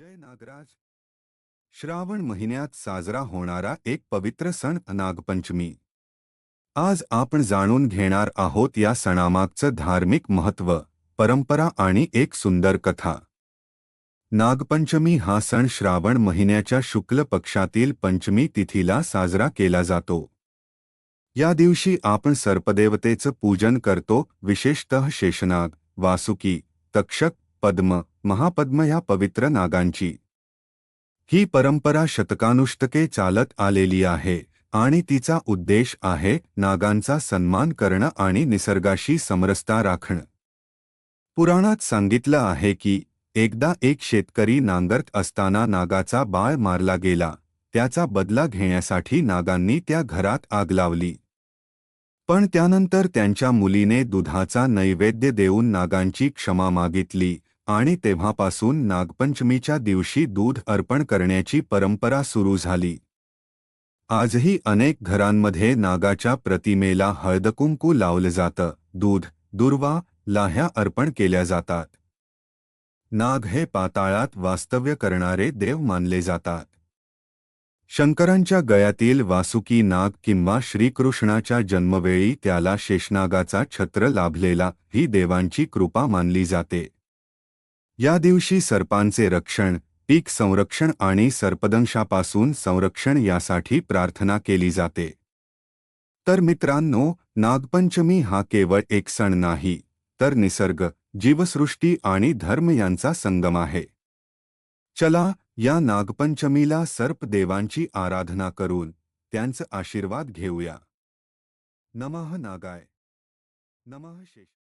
जय नागराज. श्रावण महिन्यात साजरा होणारा एक पवित्र सण नागपंचमी. आज आपण जाणून घेणार आहोत या सणामागचं धार्मिक महत्त्व परंपरा आणि एक सुंदर कथा. नागपंचमी हा सण श्रावण महिन्याच्या शुक्ल पक्षातील पंचमी तिथीला साजरा केला जातो. या दिवशी आपण सर्पदेवतेचं पूजन करतो विशेषतः शेषनाग वासुकी तक्षक पद्म महापद्म या पवित्र नागांची. ही परंपरा शतकानुष्टके चालत आलेली आहे आणि तिचा उद्देश आहे नागांचा सन्मान करणं आणि निसर्गाशी समरसता राखणं. पुराणात सांगितलं आहे की एकदा एक शेतकरी नांगरत असताना नागाचा बाळ मारला गेला त्याचा बदला घेण्यासाठी नागांनी त्या घरात आग लावली. पण त्यानंतर त्यांच्या मुलीने दुधाचा नैवेद्य देऊन नागांची क्षमा मागितली आणि तेव्हापासून नागपंचमीच्या दिवशी दूध अर्पण करण्याची परंपरा सुरू झाली. आजही अनेक घरांमध्ये नागाच्या प्रतिमेला हळदकुंकू लावलं जातं. दूध दुर्वा लाह्या अर्पण केल्या जातात. नाग हे पाताळात वास्तव्य करणारे देव मानले जातात. शंकरांच्या गयातील वासुकी नाग किंवा श्रीकृष्णाच्या जन्मवेळी त्याला शेषनागाचा छत्र लाभलेला ही देवांची कृपा मानली जाते. या दिवशी सर्पांचे रक्षण पीक संरक्षण आणि सर्पदंशापासून संरक्षण यासाठी प्रार्थना केली जाते. तर मित्रांनो नागपंचमी हा केवळ एक सण नाही तर निसर्ग जीवसृष्टी आणि धर्म यांचा संगम आहे. चला या नागपंचमीला सर्प देवांची आराधना करून त्यांचं आशीर्वाद घेऊया. नमः नागाय. नमः शेष